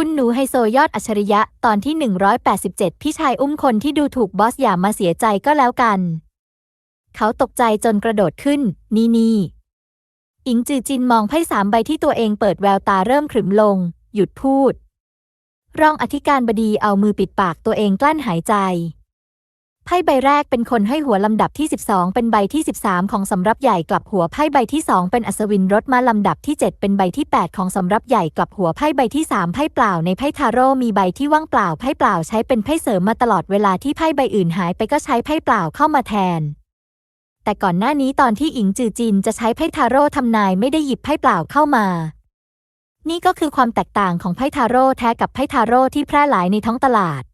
คุณหนูไฮโซยอดอัจฉริยะตอนที่ 187 พี่ชายอุ้มคนที่ดูถูกบอสอย่ามาเสียใจก็แล้วกัน เขาตกใจจนกระโดดขึ้น นี่นี่อิงจือจินมองไพ่สามใบที่ตัวเองเปิดแววตาเริ่มขรึมลง หยุดพูด รองอธิการบดีเอามือปิดปากตัวเองกลั้นหายใจ ไพ่ใบแรกเป็นคนให้หัวลำดับที่ 12 เป็นใบที่ 13 ของสำรับใหญ่กลับหัวไพ่ใบที่ 2 เป็นอัศวินรถมาลำดับที่ 7 เป็นใบที่ 8 ของสำรับใหญ่กลับหัวไพ่ใบที่ 3 ไพ่เปล่าในไพ่ทาโร่มีใบที่ว่างเปล่าไพ่เปล่าใช้เป็นไพ่เสริมมาตลอดเวลาที่ไพ่ใบอื่นหายไปก็ใช้ไพ่เปล่าเข้ามาแทน แต่ก่อนหน้านี้ตอนที่อิงจือจินจะใช้ไพ่ทาโร่ทำนายไม่ได้หยิบไพ่เปล่าเข้ามานี่ก็คือความแตกต่างของไพ่ทาโร่แท้กับไพ่ทาโร่ที่แพร่หลายในท้องตลาด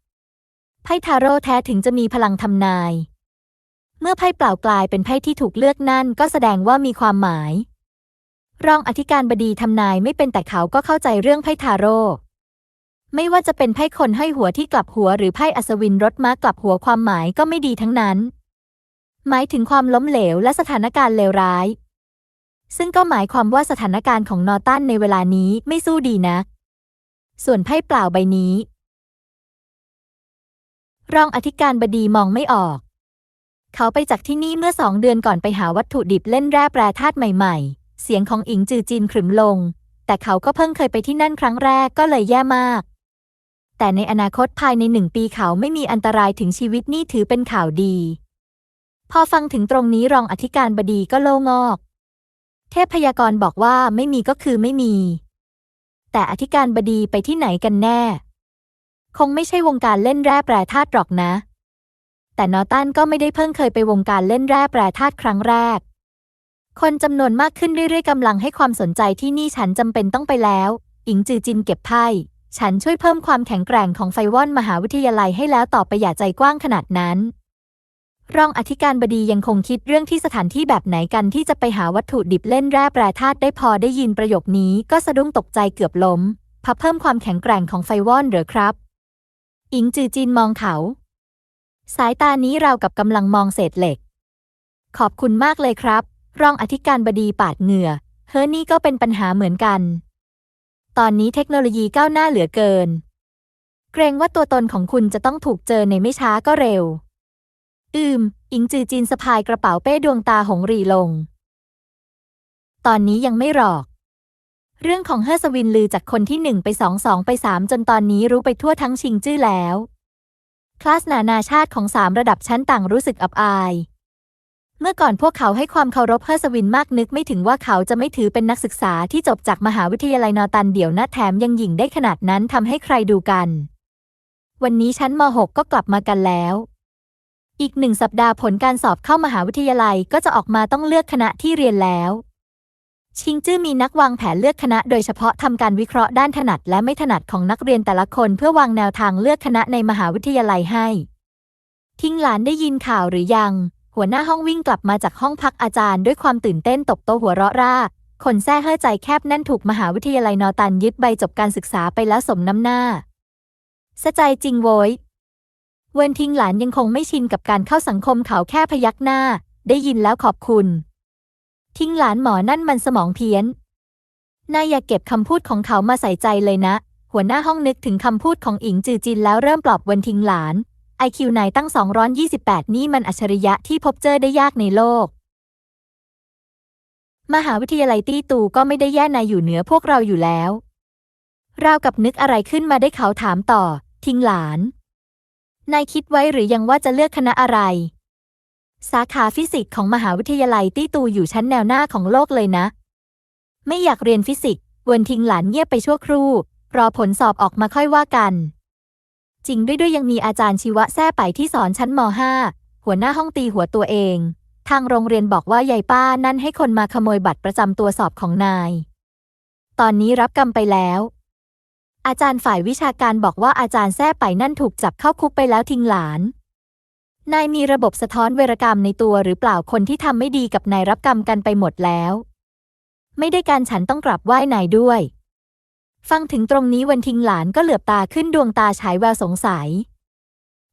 ไพ่ทาโร่แท้ถึงจะมีพลังทำนาย เมื่อไพ่เปล่ากลายเป็นไพ่ที่ถูกเลือกนั่นก็แสดงว่ามีความหมาย รองอธิการบดีทำนายไม่เป็นแต่เขาก็เข้าใจเรื่องไพ่ทาโร่ไม่ว่าจะเป็นไพ่คนให้หัวที่กลับหัวหรือไพ่อัศวินรถม้ากลับหัวความหมายก็ไม่ดีทั้งนั้น หมายถึงความล้มเหลวและสถานการณ์เลวร้าย ซึ่งก็หมายความว่าสถานการณ์ของนอตันในเวลานี้ไม่สู้ดีนะ ส่วนไพ่เปล่าใบนี้ รองอธิการบดีมองไม่ออก เขาไปจากที่นี่เมื่อสองเดือนก่อนไปหาวัตถุดิบเล่นแร่แปรธาตุใหม่ๆ เสียงของอิงจือจินขรึมลง แต่เขาก็เพิ่งเคยไปที่นั่นครั้งแรกก็เลยแย่มาก แต่ในอนาคตภายในหนึ่งปีเขาไม่มีอันตรายถึงชีวิตนี่ถือเป็นข่าวดี พอฟังถึงตรงนี้รองอธิการบดีก็โล่งอก เทพพยากรณ์บอกว่าไม่มีก็คือไม่มี แต่อธิการบดีไปที่ไหนกันแน่ คงไม่ใช่วงการเล่นแร่แปรธาตุหรอกนะ แต่นอตันก็ไม่ได้เพิ่งเคยไปวงการเล่นแร่แปรธาตุครั้งแรก คนจำนวนมากขึ้นเรื่อยๆกำลังให้ความสนใจที่นี่ฉันจำเป็นต้องไปแล้ว อิงจือจินเก็บไพ่ฉันช่วยเพิ่มความแข็งแกร่งของไฟวอนมหาวิทยาลัยให้แล้วต่อไปอย่าใจกว้างขนาดนั้น รองอธิการบดียังคงคิดเรื่องที่สถานที่แบบไหนกันที่จะไปหาวัตถุดิบเล่นแร่แปรธาตุได้พอได้ยินประโยคนี้ก็สะดุ้งตกใจเกือบล้มพับเพิ่มความแข็งแกร่งของไฟวอนเหรอครับ อิงจือจินมองเขา สายตานี้รากับกำลังมองเศษเหล็ก ขอบคุณมากเลยครับ รองอธิการบดีปาดเหงื่อ เฮ้อนี่ก็เป็นปัญหาเหมือนกัน ตอนนี้เทคโนโลยีก้าวหน้าเหลือเกิน เกรงว่าตัวตนของคุณจะต้องถูกเจอในไม่ช้าก็เร็ว อืม อิงจือจีนสะพายกระเป๋าเป้ดวงตาหงรีลง ตอนนี้ยังไม่หรอก เรื่องของเฮอร์สวินลือจากคนที่หนึ่งไปสองสองไปสามจนตอนนี้รู้ไปทั่วทั้งชิงจื้อแล้ว คลาสนานาชาติของสามระดับชั้นต่างรู้สึกอับอาย เมื่อก่อนพวกเขาให้ความเคารพเฮอร์สวินมากนึกไม่ถึงว่าเขาจะไม่ถือเป็นนักศึกษาที่จบจากมหาวิทยาลัยนอตันเดี่ยวนะแถมยังหยิ่งได้ขนาดนั้นทำให้ใครดูกัน วันนี้ชั้นม .6 ก็กลับมากันแล้ว อีกหนึ่งสัปดาห์ผลการสอบเข้ามหาวิทยาลัยก็จะออกมาต้องเลือกคณะที่เรียนแล้ว ชิงจื้อมีนักวางแผนเลือกคณะ โดยเฉพาะทำการวิเคราะห์ด้านถนัดและไม่ถนัดของนักเรียนแต่ละคนเพื่อวางแนวทางเลือกคณะในมหาวิทยาลัยให้ ทิ้งหลานได้ยินข่าวหรือยัง หัวหน้าห้องวิ่งกลับมาจากห้องพักอาจารย์ด้วยความตื่นเต้นตบโตหัวเราะร่า คนแซ่เฮ่อใจแคบนั่นถูกมหาวิทยาลัยนอตันยึดใบจบการศึกษาไปแล้วสมน้ำหน้าสะใจจริงโว้ยเวนทิงหลานยังคงไม่ชินกับการเข้าสังคมเขาแค่พยักหน้า ได้ยินแล้วขอบคุณ ทิ้งหลานหมอนั่นมันสมองเพี้ยน นายอย่าเก็บคำพูดของเขามาใส่ใจเลยนะ หัวหน้าห้องนึกถึงคำพูดของอิงจือจินแล้วเริ่มปลอบเวนทิ้งหลานไอคิวนายตั้ง 228 นี่มันอัจฉริยะที่พบเจอได้ยากในโลก มหาวิทยาลัยตี้ตูก็ไม่ได้แย่นายอยู่เหนือพวกเราอยู่แล้วราวกับนึกอะไรขึ้นมาได้เขาถามต่อ ทิ้งหลาน นายคิดไว้หรือยังว่าจะเลือกคณะอะไร สาขาฟิสิกส์ของมหาวิทยาลัยตี้ตูอยู่ชั้นแนวหน้าของโลกเลยนะ ไม่อยากเรียนฟิสิกส์เวนทิ้งหลานเงียบไปชั่วครู่ รอผลสอบออกมาค่อยว่ากัน จริงด้วยด้วยยังมีอาจารย์ชีวะแท้ไปที่สอนชั้นม .5 หัวหน้าห้องตีหัวตัวเอง ทางโรงเรียนบอกว่ายายป้านั่นให้คนมาขโมยบัตรประจำตัวสอบของนาย ตอนนี้รับกรรมไปแล้ว อาจารย์ฝ่ายวิชาการบอกว่าอาจารย์แท้ไปนั่นถูกจับเข้าคุกไปแล้วทิ้งหลาน นายมีระบบสะท้อนเวรกรรมในตัวหรือเปล่าคนที่ทำไม่ดีกับนายรับกรรมกันไปหมดแล้ว ไม่ได้การฉันต้องกลับไหว้นายด้วย ฟังถึงตรงนี้วันทิงหลานก็เหลือบตาขึ้นดวงตาฉายแววสงสัย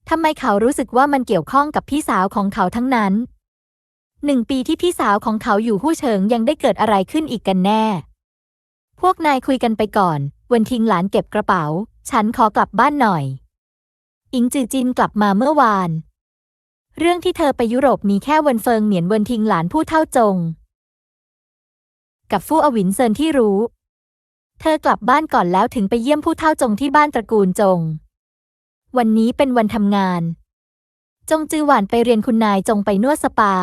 ทำไมเขารู้สึกว่ามันเกี่ยวข้องกับพี่สาวของเขาทั้งนั้นหนึ่งปีที่พี่สาวของเขาอยู่หู้เฉิงยังได้เกิดอะไรขึ้นอีกกันแน่ พวกนายคุยกันไปก่อนเวนทิงหลานเก็บกระเป๋า ฉันขอกลับบ้านหน่อย อิงจือจินกลับมาเมื่อวาน เรื่องที่เธอไปยุโรปมีแค่เวนเฟิงเหมียนเวนทิงหลานผู้เท่าจง กับฟู่อวินเซินที่รู้ เธอกลับบ้านก่อนแล้วถึงไปเยี่ยมผู้เท่าจงที่บ้านตระกูลจง วันนี้เป็นวันทำงาน จงจือหวานไปเรียนคุณนายจงไปนวดสปา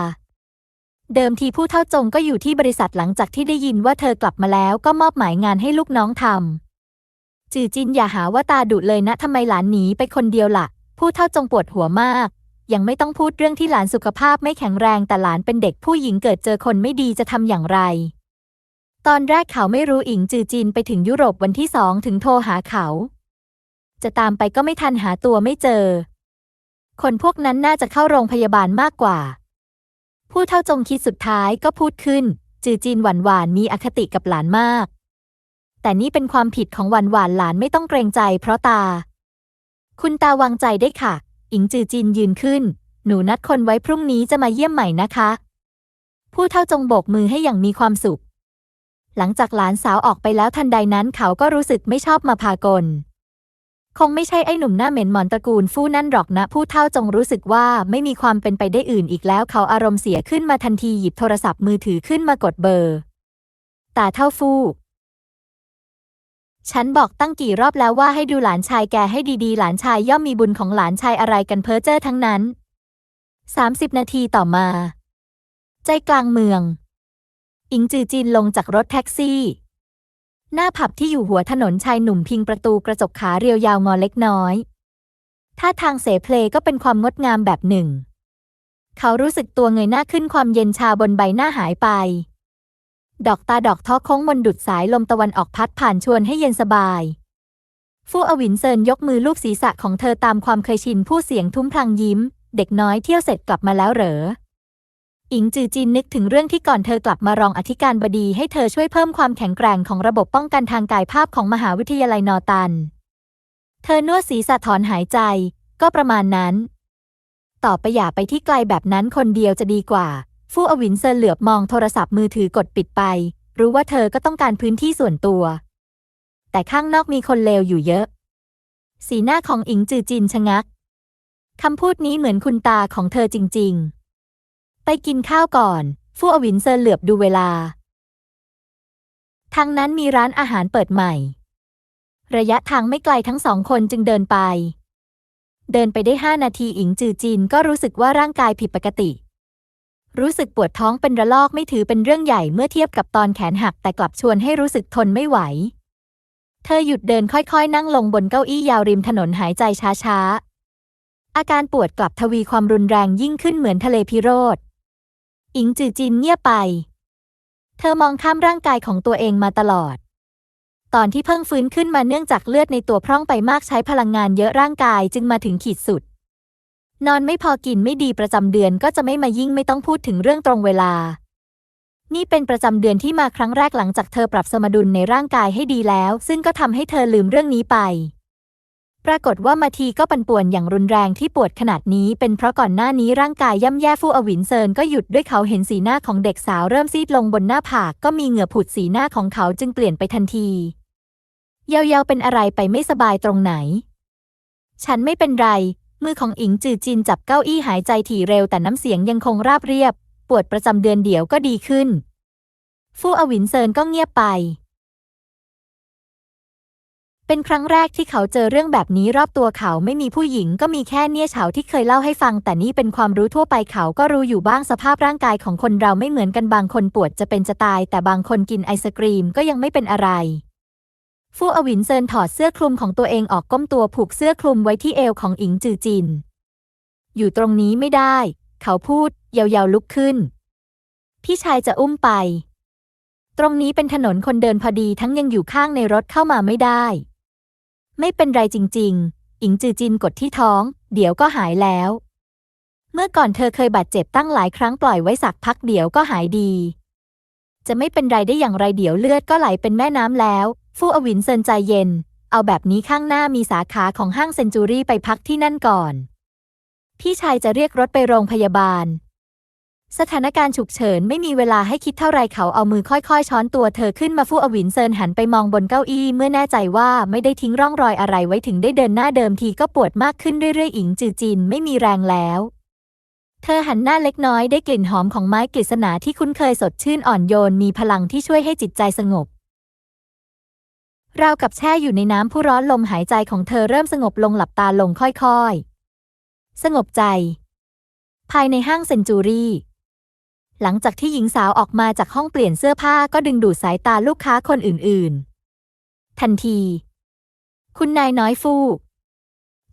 เดิมทีผู้เท่าจงก็อยู่ที่บริษัทหลังจากที่ได้ยินว่าเธอกลับมาแล้วก็มอบหมายงานให้ลูกน้องทำจือจินอย่าหาว่าตาดุเลยนะทำไมหลานหนีไปคนเดียวละ่ะ ผู้เท่าจงปวดหัวมาก ยังไม่ต้องพูดเรื่องที่หลานสุขภาพไม่แข็งแรงแต่หลานเป็นเด็กผู้หญิงเกิดเจอคนไม่ดีจะทำอย่างไร ตอนแรกเขาไม่รู้อิงจือจินไปถึงยุโรปวันที่สองถึงโทรหาเขา จะตามไปก็ไม่ทันหาตัวไม่เจอ คนพวกนั้นน่าจะเข้าโรงพยาบาลมากกว่า ผู้เท่าจงคิดสุดท้ายก็พูดขึ้น จือจีนหวานหวานมีอคติกับหลานมาก แต่นี่เป็นความผิดของหวานหวานหลานไม่ต้องเกรงใจเพราะตา คุณตาวางใจได้ค่ะ อิงจือจีนยืนขึ้น หนูนัดคนไว้พรุ่งนี้จะมาเยี่ยมใหม่นะคะ ผู้เท่าจงโบกมือให้อย่างมีความสุข หลังจากหลานสาวออกไปแล้วทันใดนั้นเขาก็รู้สึกไม่ชอบมาพากล คงไม่ใช่ไอ้หนุ่มหน้าเหม็นหมอนตระกูลฟู่นั่นหรอกนะ ผู้เท่าจงรู้สึกว่าไม่มีความเป็นไปได้อื่นอีกแล้ว เขาอารมณ์เสียขึ้นมาทันทีหยิบโทรศัพท์มือถือขึ้นมากดเบอร์ ตาเท่าฟู่ ฉันบอกตั้งกี่รอบแล้วว่าให้ดูหลานชายแกให้ดีๆ หลานชายย่อมมีบุญของหลานชายอะไรกันเพ้อเจ้อทั้งนั้น 30 นาทีต่อมา ใจกลางเมือง อิงจือจินลงจากรถแท็กซี่ หน้าผับที่อยู่หัวถนนชายหนุ่มพิงประตูกระจกขาเรียวยาวงอเล็กน้อยท่าทางเสเพลก็เป็นความงดงามแบบหนึ่ง เขารู้สึกตัวเงยหน้าขึ้นความเย็นชาบนใบหน้าหายไป ดอกตาดอกท้อโค้งมนดุดสายลมตะวันออกพัดผ่านชวนให้เย็นสบาย ฟู่อวินเซินยกมือลูบศีรษะของเธอตามความเคยชินผู้เสียงทุ้มพลังยิ้ม เด็กน้อยเที่ยวเสร็จกลับมาแล้วเหรอ อิงจือจินนึกถึงเรื่องที่ก่อนเธอกลับมารองอธิการบดีให้เธอช่วยเพิ่มความแข็งแกร่งของระบบป้องกันทางกายภาพของมหาวิทยาลัยนอตัน เธอนวดศีรษะถอนหายใจ ก็ประมาณนั้น ต่อไปอย่าไปที่ไกลแบบนั้นคนเดียวจะดีกว่า ฟู่อวินเซินเหลือบมองโทรศัพท์มือถือกดปิดไป รู้ว่าเธอก็ต้องการพื้นที่ส่วนตัว แต่ข้างนอกมีคนเลวอยู่เยอะ สีหน้าของอิงจือจินชะงักคำพูดนี้เหมือนคุณตาของเธอจริง ๆ ไปกินข้าวก่อน ฟู่อวินเซินเหลือบดูเวลา ทางนั้นมีร้านอาหารเปิดใหม่ ระยะทางไม่ไกลทั้งสองคนจึงเดินไป เดินไปได้ห้านาทีอิงจือจินก็รู้สึกว่าร่างกายผิดปกติ รู้สึกปวดท้องเป็นระลอกไม่ถือเป็นเรื่องใหญ่เมื่อเทียบกับตอนแขนหักแต่กลับชวนให้รู้สึกทนไม่ไหว เธอหยุดเดินค่อยๆ นั่งลงบนเก้าอี้ยาวริมถนนหายใจช้าๆ อาการปวดกลับทวีความรุนแรงยิ่งขึ้นเหมือนทะเลพิโรธ อิงจือจินเงียบไป เธอมองข้ามร่างกายของตัวเองมาตลอด ตอนที่เพิ่งฟื้นขึ้นมาเนื่องจากเลือดในตัวพร่องไปมากใช้พลังงานเยอะร่างกายจึงมาถึงขีดสุด นอนไม่พอกินไม่ดีประจำเดือนก็จะไม่มายิ่งไม่ต้องพูดถึงเรื่องตรงเวลา นี่เป็นประจำเดือนที่มาครั้งแรกหลังจากเธอปรับสมดุลในร่างกายให้ดีแล้ว ซึ่งก็ทำให้เธอลืมเรื่องนี้ไป ปรากฏว่ามาทีก็ปั่นป่วนอย่างรุนแรงที่ปวดขนาดนี้ เป็นเพราะก่อนหน้านี้ร่างกายย่ำแย่ฟู่อวินเซินก็หยุดด้วยเขาเห็นสีหน้าของเด็กสาวเริ่มซีดลงบนหน้าผากก็มีเหงื่อผุดสีหน้าของเขาจึงเปลี่ยนไปทันทีเยาวๆเป็นอะไรไปไม่สบายตรงไหน ฉันไม่เป็นไร มือของอิงจือจินจับเก้าอี้หายใจถี่เร็วแต่น้ำเสียงยังคงราบเรียบ ปวดประจำเดือนเดี๋ยวก็ดีขึ้น ฟู่อวินเซินก็เงียบไป เป็นครั้งแรกที่เขาเจอเรื่องแบบนี้รอบตัวเขาไม่มีผู้หญิงก็มีแค่เนี่ยเฉาที่เคยเล่าให้ฟัง แต่นี่เป็นความรู้ทั่วไปเขาก็รู้อยู่บ้างสภาพร่างกายของคนเราไม่เหมือนกันบางคนปวดจะเป็นจะตาย แต่บางคนกินไอศกรีมก็ยังไม่เป็นอะไร ฟู่อวินเซินถอดเสื้อคลุมของตัวเองออกก้มตัวผูกเสื้อคลุมไว้ที่เอวของอิงจือจิน อยู่ตรงนี้ไม่ได้ เขาพูด ยาวๆลุกขึ้น พี่ชายจะอุ้มไป ตรงนี้เป็นถนนคนเดินพอดีทั้งยังอยู่ข้างในรถเข้ามาไม่ได้ ไม่เป็นไรจริง ๆ อิงจือจินกดที่ท้อง เดี๋ยวก็หายแล้ว เมื่อก่อนเธอเคยบาดเจ็บตั้งหลายครั้งปล่อยไว้สักพักเดี๋ยวก็หายดี จะไม่เป็นไรได้อย่างไรเดี๋ยวเลือดก็ไหลเป็นแม่น้ำแล้ว ฟู่อวินเซินใจเย็น เอาแบบนี้ข้างหน้ามีสาขาของห้างเซนจูรี่ไปพักที่นั่นก่อน พี่ชายจะเรียกรถไปโรงพยาบาล สถานการณ์ฉุกเฉินไม่มีเวลาให้คิดเท่าไรเขาเอามือค่อยๆ ช้อนตัวเธอขึ้นมาฟู่อวินเซินหันไปมองบนเก้าอี้เมื่อแน่ใจว่าไม่ได้ทิ้งร่องรอยอะไรไว้ถึงได้เดินหน้าเดิมทีก็ปวดมากขึ้นเรื่อยๆอิงจือจินไม่มีแรงแล้วเธอหันหน้าเล็กน้อยได้กลิ่นหอมของไม้กฤษณาที่คุ้นเคยสดชื่นอ่อนโยนมีพลังที่ช่วยให้จิตใจสงบ ราวกับแช่อยู่ในน้ำผู้ร้อนลมหายใจของเธอเริ่มสงบลงหลับตาลงค่อยๆ สงบใจ ภายในห้างเซนจูรี่หลังจากที่หญิงสาวออกมาจากห้องเปลี่ยนเสื้อผ้าก็ดึงดูดสายตาลูกค้าคนอื่นๆ ทันที คุณนายน้อยฟู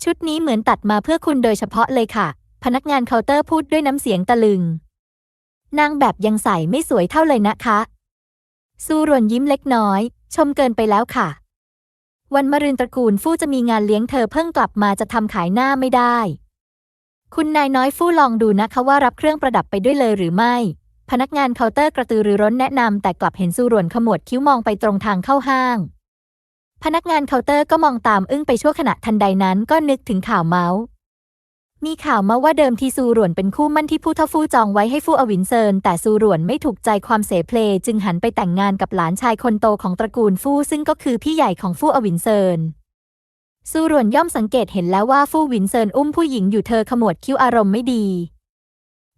ชุดนี้เหมือนตัดมาเพื่อคุณโดยเฉพาะเลยค่ะ พนักงานเคาน์เตอร์พูดด้วยน้ำเสียงตะลึง นางแบบยังใส่ไม่สวยเท่าเลยนะคะสู้รวนยิ้มเล็กน้อย ชมเกินไปแล้วค่ะ วันมรืนตระกูลฟู่จะมีงานเลี้ยงเธอเพิ่งกลับมาจะทำขายหน้าไม่ได้ คุณนายน้อยฟู่ลองดูนะคะว่ารับเครื่องประดับไปด้วยเลยหรือไม่ พนักงานเคาน์เตอร์กระตือรือร้นแนะนำแต่กลับเห็นสู้รวนขมวดคิ้วมองไปตรงทางเข้าห้าง พนักงานเคาน์เตอร์ก็มองตามอึ้งไปชั่วขณะทันใดนั้นก็นึกถึงข่าวเมาส์ มีข่าวมาว่าเดิมทีซูหรวนเป็นคู่มั่นที่ผู้เท่าฟู่จองไว้ให้ฟู่อวินเซิน แต่ซูหรวนไม่ถูกใจความเสเพลจึงหันไปแต่งงานกับหลานชายคนโตของตระกูลฟู่ซึ่งก็คือพี่ใหญ่ของฟู่อวินเซินซูหรวนย่อมสังเกตเห็นแล้วว่าฟู่วินเซินอุ้มผู้หญิงอยู่เธอขมวดคิ้วอารมณ์ไม่ดี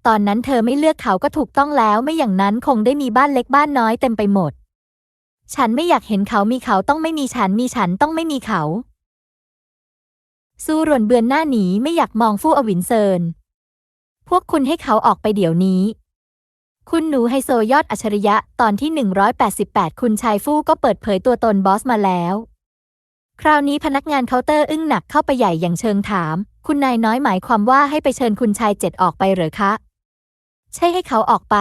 ตอนนั้นเธอไม่เลือกเขาก็ถูกต้องแล้วไม่อย่างนั้นคงได้มีบ้านเล็กบ้านน้อยเต็มไปหมด ฉันไม่อยากเห็นเขามีเขาต้องไม่มีฉันมีฉันต้องไม่มีเขา ซูรวนเบือนหน้าหนีไม่อยากมองฟู่อวินเซิน พวกคุณให้เขาออกไปเดี๋ยวนี้ คุณหนูไฮโซยอดอัจฉริยะตอนที่ 188 คุณชายฟู่ก็เปิดเผยตัวตนบอสมาแล้ว คราวนี้พนักงานเคาน์เตอร์อึ้งหนักเข้าไปใหญ่อย่างเชิงถาม คุณนายน้อยหมายความว่าให้ไปเชิญคุณชายเจ็ดออกไปเหรอคะ ใช่ให้เขาออกไป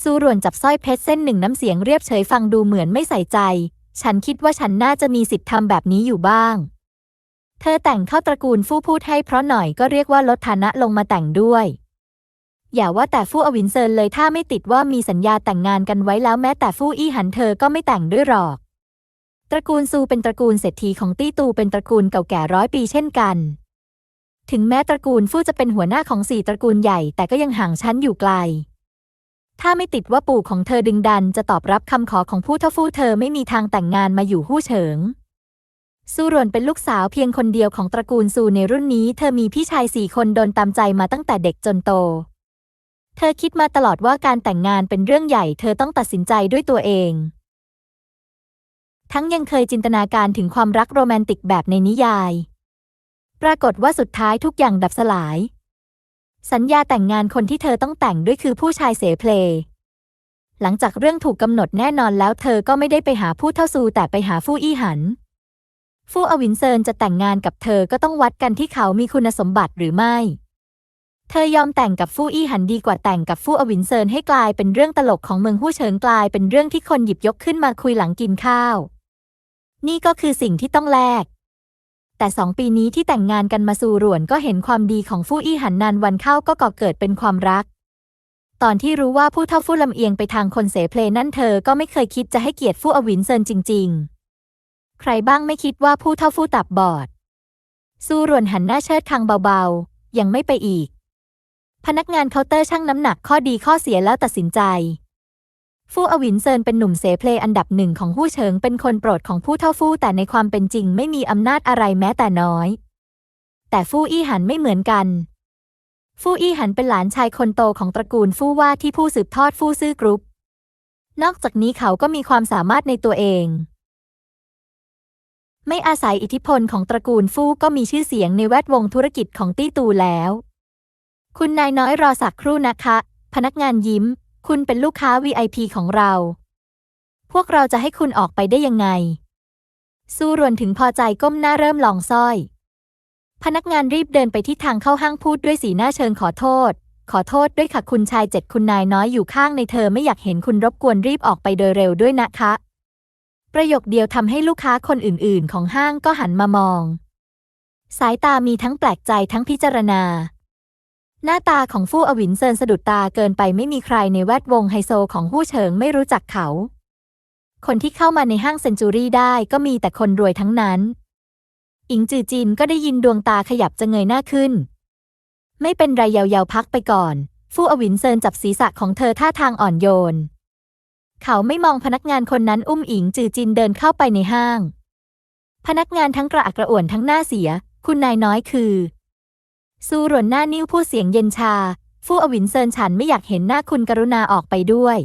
ซูรวนจับสร้อยเพชรเส้นหนึ่งน้ำเสียงเรียบเฉยฟังดูเหมือนไม่ใส่ใจ ฉันคิดว่าฉันน่าจะมีสิทธิ์ทำแบบนี้อยู่บ้าง เธอแต่งเข้าตระกูลฟู่พูดให้เพราะหน่อยก็เรียกว่าลดฐานะลงมาแต่งด้วย อย่าว่าแต่ฟู่อวินเซินเลยถ้าไม่ติดว่ามีสัญญาแต่งงานกันไว้แล้วแม้แต่ฟู่อี้หันเธอก็ไม่แต่งด้วยหรอก ตระกูลซูเป็นตระกูลเศรษฐีของตี้ตูเป็นตระกูลเก่าแก่ร้อยปีเช่นกัน ถึงแม้ตระกูลฟู่จะเป็นหัวหน้าของสี่ตระกูลใหญ่ แต่ก็ยังห่างชั้นอยู่ไกล ถ้าไม่ติดว่าปู่ของเธอดึงดันจะตอบรับคำขอของผู้เท่าฟู่เธอไม่มีทางแต่งงานมาอยู่หู้เฉิง ซูรวนเป็นลูกสาวเพียงคนเดียวของตระกูลซูในรุ่นนี้ เธอมีพี่ชายสี่คนโดนตามใจมาตั้งแต่เด็กจนโต เธอคิดมาตลอดว่าการแต่งงานเป็นเรื่องใหญ่ เธอต้องตัดสินใจด้วยตัวเอง ทั้งยังเคยจินตนาการถึงความรักโรแมนติกแบบในนิยาย ปรากฏว่าสุดท้ายทุกอย่างดับสลาย สัญญาแต่งงานคนที่เธอต้องแต่งด้วยคือผู้ชายเสเพลหลังจากเรื่องถูกกำหนดแน่นอนแล้วเธอก็ไม่ได้ไปหาผู้เท่าซูแต่ไปหาฟู่อี้หัน ฟู่อวินเซินจะแต่งงานกับเธอก็ต้องวัดกันที่เขามีคุณสมบัติหรือไม่ เธอยอมแต่งกับฟู่อี้หันดีกว่าแต่งกับฟู่อวินเซินให้กลายเป็นเรื่องตลกของเมืองหู้เฉิงกลายเป็นเรื่องที่คนหยิบยกขึ้นมาคุยหลังกินข้าว นี่ก็คือสิ่งที่ต้องแลกแต่สองปีนี้ที่แต่งงานกันมาสู่หรวนก็เห็นความดีของฟู่อี้หันนานวันเข้าก็ก่อเกิดเป็นความรัก ตอนที่รู้ว่าผู้เท่าฟู่ลำเอียงไปทางคนเสเพลนั่นเธอก็ไม่เคยคิดจะให้เกียรติฟู่อวินเซินจริง ๆ ใครบ้างไม่คิดว่าผู้เท่าฟู่ตับบอดสู้รวนหันหน้าเชิดคางเบาๆ ยังไม่ไปอีก พนักงานเคาน์เตอร์ชั่งน้ำหนักข้อดีข้อเสียแล้วตัดสินใจ ฟู่อวินเซินเป็นหนุ่มเสเพลอันดับหนึ่งของหู้เฉิงเป็นคนโปรดของผู้เท่าฟู่แต่ในความเป็นจริงไม่มีอำนาจอะไรแม้แต่น้อย แต่ฟู่อี้หันไม่เหมือนกัน ฟู่อี้หันเป็นหลานชายคนโตของตระกูลฟู่ว่าที่ผู้สืบทอดฟู่ซื่อกรุ๊ปนอกจากนี้เขาก็มีความสามารถในตัวเอง ไม่อาศัยอิทธิพลของตระกูลฟู่ก็มีชื่อเสียงในแวดวงธุรกิจของตี้ตูแล้ว คุณนายน้อยรอสักครู่นะคะ พนักงานยิ้ม คุณเป็นลูกค้า VIP ของเรา พวกเราจะให้คุณออกไปได้ยังไง สู้รวนถึงพอใจก้มหน้าเริ่มลองสร้อย พนักงานรีบเดินไปที่ทางเข้าห้างพูดด้วยสีหน้าเชิงขอโทษ ขอโทษด้วยค่ะคุณชายเจ็ดคุณนายน้อยอยู่ข้างในเธอไม่อยากเห็นคุณรบกวนรีบออกไปโดยเร็วด้วยนะคะ ประโยคเดียวทำให้ลูกค้าคนอื่นๆ ของห้างก็หันมามอง สายตามีทั้งแปลกใจทั้งพิจารณา หน้าตาของฟู่อวินเซินสะดุดตาเกินไปไม่มีใครในแวดวงไฮโซของหู้เฉิงไม่รู้จักเขา คนที่เข้ามาในห้างเซนจูรี่ได้ก็มีแต่คนรวยทั้งนั้น อิงจือจินก็ได้ยินดวงตาขยับจะเงยหน้าขึ้น ไม่เป็นไรยาวๆพักไปก่อน ฟู่อวินเซินจับศีรษะของเธอท่าทางอ่อนโยน เขาไม่มองพนักงานคนนั้นอุ้มอิงจือจินเดินเข้าไปในห้าง พนักงานทั้งกระอักกระอ่วนทั้งหน้าเสีย คุณนายน้อยคือ ซูหรวนหน้านิ้วพูดเสียงเย็นชา ฟู่อวินเซินฉันไม่อยากเห็นหน้าคุณกรุณาออกไปด้วย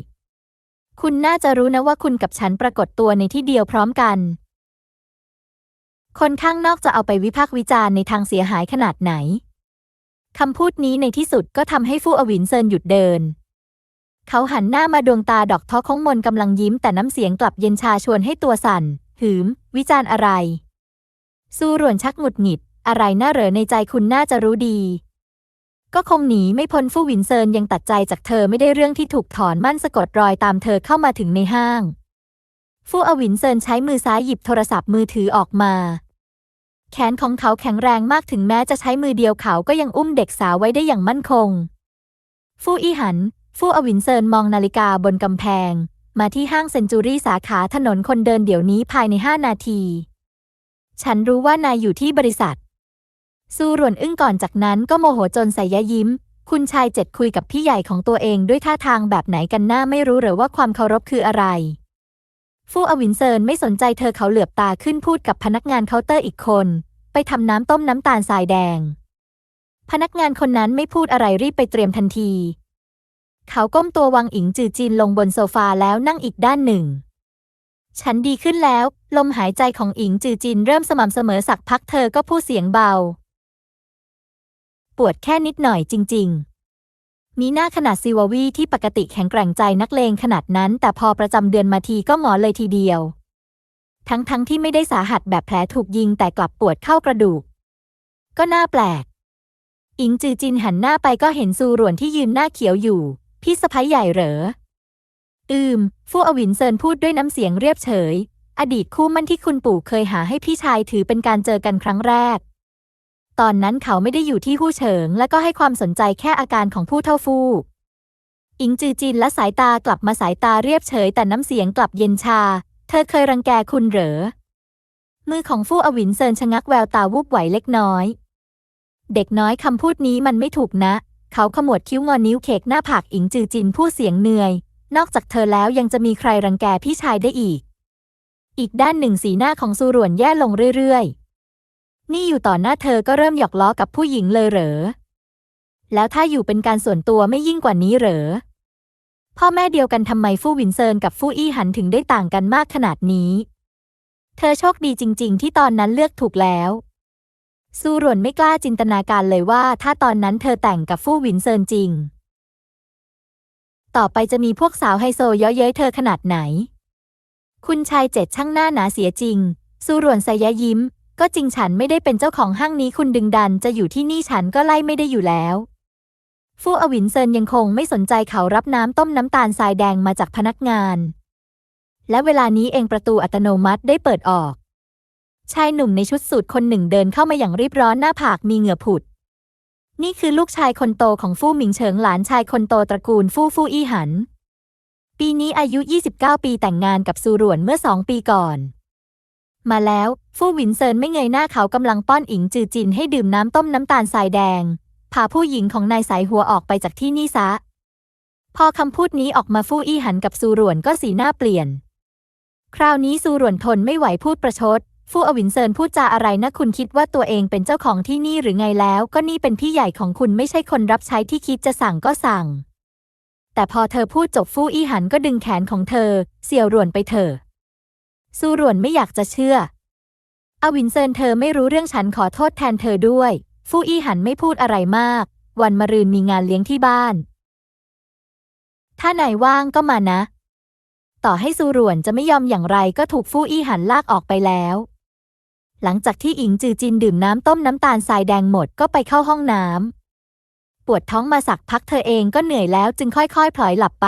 คุณน่าจะรู้นะว่าคุณกับฉันปรากฏตัวในที่เดียวพร้อมกัน คนข้างนอกจะเอาไปวิพากษ์วิจารณ์ในทางเสียหายขนาดไหนคำพูดนี้ในที่สุดก็ทำให้ฟู่อวินเซินหยุดเดิน เขาหันหน้ามาดวงตาดอกท้อของมนกำลังยิ้มแต่น้ำเสียงกลับเย็นชาชวนให้ตัวสั่น หืม วิจารณ์อะไร สู้รวนชักหงุดหงิด อะไรน่าเหรอในใจคุณน่าจะรู้ดี ก็คงหนีไม่พ้นฟู่หวินเซินยังตัดใจจากเธอไม่ได้เรื่องที่ถูกถอนมั่นสะกดรอยตามเธอเข้ามาถึงในห้าง ฟู่อวินเซินใช้มือซ้ายหยิบโทรศัพท์มือถือออกมาแขนของเขาแข็งแรงมากถึงแม้จะใช้มือเดียวเขาก็ยังอุ้มเด็กสาวไว้ได้อย่างมั่นคง ฟู่อี้หัน ฟู่อวินเซินมองนาฬิกาบนกำแพง มาที่ห้างเซนจูรี่สาขาถนนคนเดินเดี๋ยวนี้ภายในห้านาที ฉันรู้ว่านายอยู่ที่บริษัท ซูรวนอึ้งก่อนจากนั้นก็โมโหจนใส่ยะยิ้ม คุณชายเจ็ดคุยกับพี่ใหญ่ของตัวเองด้วยท่าทางแบบไหนกันหน้าไม่รู้หรือว่าความเคารพคืออะไร ฟู่อวินเซินไม่สนใจเธอเขาเหลือบตาขึ้นพูดกับพนักงานเคาน์เตอร์อีกคน ไปทำน้ำต้มน้ำตาลทรายแดง พนักงานคนนั้นไม่พูดอะไรรีบไปเตรียมทันที เขาก้มตัววางอิงจือจีนลงบนโซฟาแล้วนั่งอีกด้านหนึ่ง ฉันดีขึ้นแล้ว ลมหายใจของอิงจือจินเริ่มสม่ำเสมอสักพักเธอก็พูดเสียงเบา ปวดแค่นิดหน่อยจริง ๆ มีหน้าขนาดซิววีที่ปกติแข็งแกร่งใจนักเลงขนาดนั้น แต่พอประจำเดือนมาทีก็หงอเลยทีเดียว ทั้งๆทที่ไม่ได้สาหัสแบบแผลถูกยิงแต่กลับปวดเข้ากระดูก ก็น่าแปลกอิงจือจินหันหน้าไปก็เห็นซูหรวนที่ยืนหน้าเขียวอยู่ พี่สะพ้ยใหญ่เหรอ อืม ฟู่อวินเซินพูดด้วยน้ำเสียงเรียบเฉย อดีตคู่มั่นที่คุณปู่เคยหาให้พี่ชายถือเป็นการเจอกันครั้งแรก ตอนนั้นเขาไม่ได้อยู่ที่หู้เฉิง และก็ให้ความสนใจแค่อาการของผู้เท่าฟู่อิงจือจินและสายตากลับมาสายตาเรียบเฉย แต่น้ำเสียงกลับเย็นชา เธอเคยรังแกคุณเหรอ มือของฟู่อวินเซินชะงักแววตาวูบไหวเล็กน้อย เด็กน้อยคำพูดนี้มันไม่ถูกนะ เขาขมวดคิ้วงอนนิ้วเคกหน้าผากอิงจือจินพูดเสียงเหนื่อย นอกจากเธอแล้วยังจะมีใครรังแกพี่ชายได้อีก อีกด้านหนึ่งสีหน้าของซูรวนแย่ลงเรื่อยๆ นี่อยู่ต่อหน้าเธอก็เริ่มหยอกล้อกับผู้หญิงเลยเหรอ แล้วถ้าอยู่เป็นการส่วนตัวไม่ยิ่งกว่านี้เหรอ พ่อแม่เดียวกันทำไมฟู่วินเซินกับฟู่อี้หันถึงได้ต่างกันมากขนาดนี้ เธอโชคดีจริง ๆ ที่ตอนนั้นเลือกถูกแล้ว ซูรวนไม่กล้าจินตนาการเลยว่า ถ้าตอนนั้นเธอแต่งกับฟู่วินเซินจริง ต่อไปจะมีพวกสาวไฮโซเย้อเย้ยเธอขนาดไหน คุณชายเจ็ดช่างหน้าหนาเสียจริง ซูรวนสยะยิ้ม ก็จริงฉันไม่ได้เป็นเจ้าของห้างนี้คุณดึงดันจะอยู่ที่นี่ฉันก็ไล่ไม่ได้อยู่แล้วฟู่อวินเซินยังคงไม่สนใจเขารับน้ำต้มน้ำตาลทรายแดงมาจากพนักงาน และเวลานี้เองประตูอัตโนมัติได้เปิดออก ชายหนุ่มในชุดสูทคนหนึ่งเดินเข้ามาอย่างรีบร้อนหน้าผากมีเหงื่อผุด นี่คือลูกชายคนโตของฟู่หมิงเฉิงหลานชายคนโตตระกูลฟู่ฟู่อี้หัน ปีนี้อายุ 29 ปีแต่งงานกับซูรวนเมื่อสองปีก่อน มาแล้วฟู่หวินเซินไม่เงยหน้าเขากำลังป้อนอิงจือจินให้ดื่มน้ำต้มน้ำตาลทรายแดงพาผู้หญิงของนายสายหัวออกไปจากที่นี่ซะ พอคำพูดนี้ออกมาฟู่อี้หันกับซูรวนก็สีหน้าเปลี่ยน คราวนี้ซูรวนทนไม่ไหวพูดประชด ฟู่อวินเซินพูดจาอะไรนะคุณคิดว่าตัวเองเป็นเจ้าของที่นี่หรือไงแล้ว ก็นี่เป็นพี่ใหญ่ของคุณไม่ใช่คนรับใช้ที่คิดจะสั่งก็สั่ง แต่พอเธอพูดจบฟู่อี้หันก็ดึงแขนของเธอ เสี่ยวหรวนไปเถอะซูหรวนไม่อยากจะเชื่อ อวินเซินเธอไม่รู้เรื่องฉันขอโทษแทนเธอด้วย ฟู่อี้หันไม่พูดอะไรมาก วันมะรืนมีงานเลี้ยงที่บ้าน ถ้านายว่างก็มานะ ต่อให้ซูหรวนจะไม่ยอมอย่างไรก็ถูกฟู่อี้หันลากออกไปแล้ว หลังจากที่อิงจือจินดื่มน้ำต้มน้ำตาลทรายแดงหมดก็ไปเข้าห้องน้ำปวดท้องมาสักพักเธอเองก็เหนื่อยแล้วจึงค่อยๆพลอยหลับไป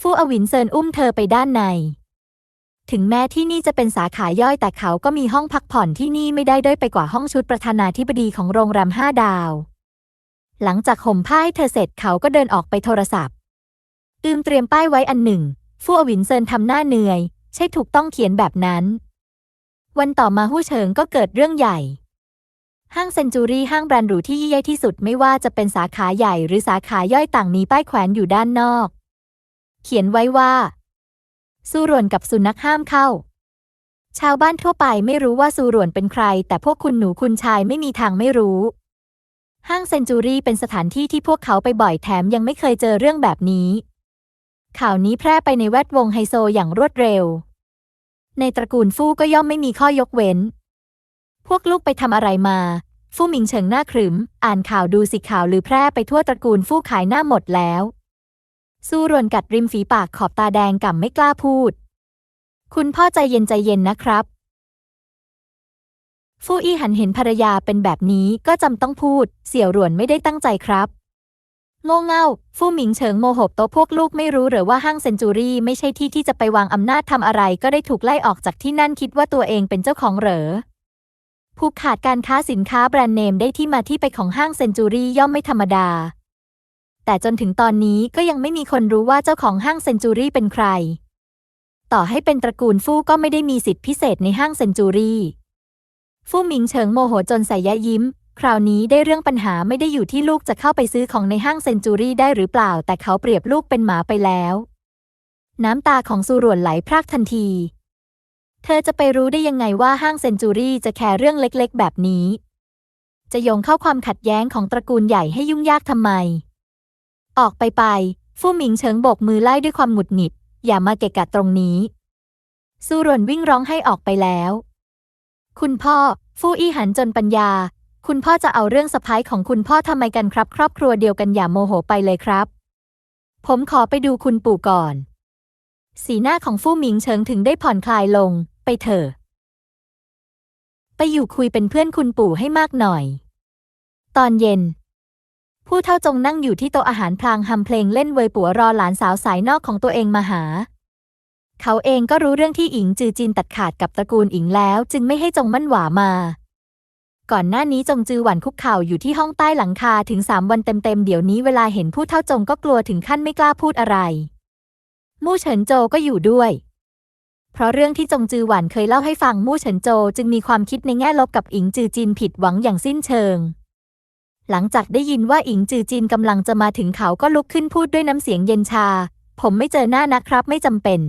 ฟู่อวินเซินอุ้มเธอไปด้านใน ถึงแม้ที่นี่จะเป็นสาขาย่อยแต่เขาก็มีห้องพักผ่อนที่นี่ไม่ได้ด้อยไปกว่าห้องชุดประธานาธิบดีของโรงแรมห้าดาว หลังจากห่มผ้าให้เธอเสร็จเขาก็เดินออกไปโทรศัพท์อืมเตรียมป้ายไว้อันหนึ่ง ฟู่อวินเซินทำหน้าเหนื่อย ใช่ถูกต้องเขียนแบบนั้น วันต่อมาหู้เฉิงก็เกิดเรื่องใหญ่ ห้างเซนจูรี่ห้างแบรนด์หรูที่ยิ่งใหญ่ที่สุดไม่ว่าจะเป็นสาขาใหญ่หรือสาขาย่อยต่างมีป้ายแขวนอยู่ด้านนอก เขียนไว้ว่าสู้รวนกับสุนัขห้ามเข้า ชาวบ้านทั่วไปไม่รู้ว่าซูรวนเป็นใคร แต่พวกคุณหนูคุณชายไม่มีทางไม่รู้ ห้างเซนจูรี่เป็นสถานที่ที่พวกเขาไปบ่อยแถมยังไม่เคยเจอเรื่องแบบนี้ ข่าวนี้แพร่ไปในแวดวงไฮโซอย่างรวดเร็ว ในตระกูลฟู่ก็ย่อมไม่มีข้อยกเว้น พวกลูกไปทำอะไรมา ฟู่หมิงเฉิงหน้าขรึม อ่านข่าวดูสิข่าวลือแพร่ไปทั่วตระกูลฟู่ขายหน้าหมดแล้ว สู้รวนกัดริมฝีปากขอบตาแดงก่ำไม่กล้าพูด คุณพ่อใจเย็นใจเย็นนะครับ ฟู่อี้หันเห็นภรรยาเป็นแบบนี้ก็จำต้องพูด เสี่ยวรวนไม่ได้ตั้งใจครับ โง่เง่า ฟู่หมิงเฉิงโมโหโตพวกลูกไม่รู้หรือว่าห้างเซนจูรี่ไม่ใช่ที่ที่จะไปวางอำนาจทำอะไรก็ได้ถูกไล่ออกจากที่นั่นคิดว่าตัวเองเป็นเจ้าของเหรอผูกขาดการค้าสินค้าแบรนด์เนมได้ที่มาที่ไปของห้างเซนจูรี่ย่อมไม่ธรรมดา แต่จนถึงตอนนี้ก็ยังไม่มีคนรู้ว่าเจ้าของห้างเซนจูรี่เป็นใคร ต่อให้เป็นตระกูลฟู่ก็ไม่ได้มีสิทธิพิเศษในห้างเซนจูรี่ฟู่หมิงเฉิงโมโหจนใส่ยะยิ้ม คราวนี้ได้เรื่องปัญหาไม่ได้อยู่ที่ลูกจะเข้าไปซื้อของในห้างเซนจูรี่ได้หรือเปล่า แต่เขาเปรียบลูกเป็นหมาไปแล้ว น้ำตาของซูรวนไหลพรากทันที เธอจะไปรู้ได้ยังไงว่าห้างเซนจูรี่จะแคร์เรื่องเล็กๆ แบบนี้ จะโยงเข้าความขัดแย้งของตระกูลใหญ่ให้ยุ่งยากทำไม ออกไปไป ฟู่หมิงเฉิงโบกมือไล่ด้วยความหงุดหงิด อย่ามาเกะกะตรงนี้ ซูรวนวิ่งร้องให้ออกไปแล้ว คุณพ่อ ฟู่อี้หันจนปัญญา คุณพ่อจะเอาเรื่องสะพ้ายของคุณพ่อทำไมกันครับ ครอบครัวเดียวกันอย่าโมโหไปเลยครับ ผมขอไปดูคุณปู่ก่อน สีหน้าของฟู่หมิงเฉิงถึงได้ผ่อนคลายลง ไปเถอะ ไปอยู่คุยเป็นเพื่อนคุณปู่ให้มากหน่อย ตอนเย็น ผู้เฒ่าจงนั่งอยู่ที่โต๊ะอาหารพลางฮัมเพลงเล่นเวยปัวรอหลานสาวสายนอกของตัวเองมาหาเขาเองก็รู้เรื่องที่อิงจือจินตัดขาดกับตระกูลอิงแล้ว จึงไม่ให้จงมั่นหวามา ก่อนหน้านี้จงจือหวันคุกเข่าอยู่ที่ห้องใต้หลังคาถึงสามวันเต็มๆเดี๋ยวนี้เวลาเห็นผู้เฒ่าจงก็กลัวถึงขั้นไม่กล้าพูดอะไร มู่เฉินโจก็อยู่ด้วย เพราะเรื่องที่จงจือหวันเคยเล่าให้ฟังมู่เฉินโจจึงมีความคิดในแง่ลบกับอิงจือจินผิดหวังอย่างสิ้นเชิง หลังจากได้ยินว่าอิงจือจินกำลังจะมาถึงเขาก็ลุกขึ้นพูดด้วยน้ำเสียงเย็นชา ผมไม่เจอหน้านะครับไม่จำเป็น